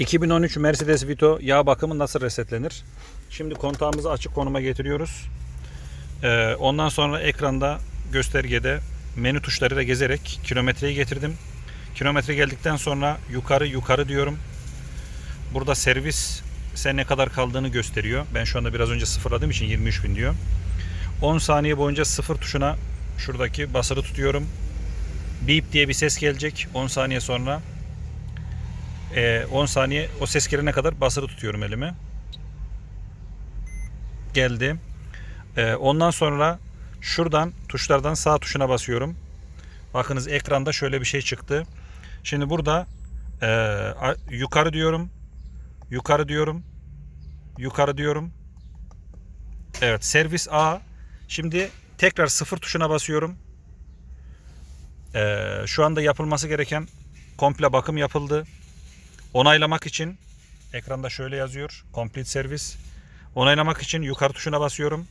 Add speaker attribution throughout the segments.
Speaker 1: 2013 Mercedes Vito yağ bakımı nasıl resetlenir? Şimdi kontağımızı açık konuma getiriyoruz. Ee, ondan sonra ekranda göstergede menü tuşlarıyla gezerek kilometreyi getirdim. Kilometre geldikten sonra yukarı yukarı diyorum. Burada servis sen ne kadar kaldığını gösteriyor. Ben şu anda biraz önce sıfırladığım için 23 bin diyor. 10 saniye boyunca sıfır tuşuna şuradaki basılı tutuyorum. Beep diye bir ses gelecek 10 saniye sonra. Ee, 10 saniye o ses gelene kadar basılı tutuyorum elimi. Geldi. Ee, ondan sonra şuradan tuşlardan sağ tuşuna basıyorum. Bakınız ekranda şöyle bir şey çıktı. Şimdi burada e, yukarı diyorum. Yukarı diyorum. Yukarı diyorum. Evet servis A. Şimdi tekrar sıfır tuşuna basıyorum. Ee, şu anda yapılması gereken komple bakım yapıldı. Onaylamak için ekranda şöyle yazıyor. Complete service. Onaylamak için yukarı tuşuna basıyorum.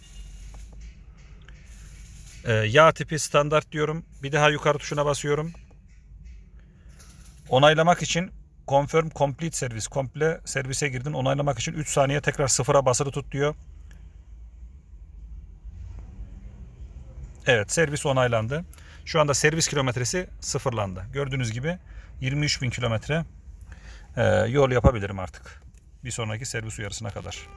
Speaker 1: Ee, yağ tipi standart diyorum. Bir daha yukarı tuşuna basıyorum. Onaylamak için confirm complete servis. Komple servise girdin. Onaylamak için 3 saniye tekrar sıfıra basılı tut diyor. Evet servis onaylandı. Şu anda servis kilometresi sıfırlandı. Gördüğünüz gibi 23 bin kilometre e, yol yapabilirim artık. Bir sonraki servis uyarısına kadar.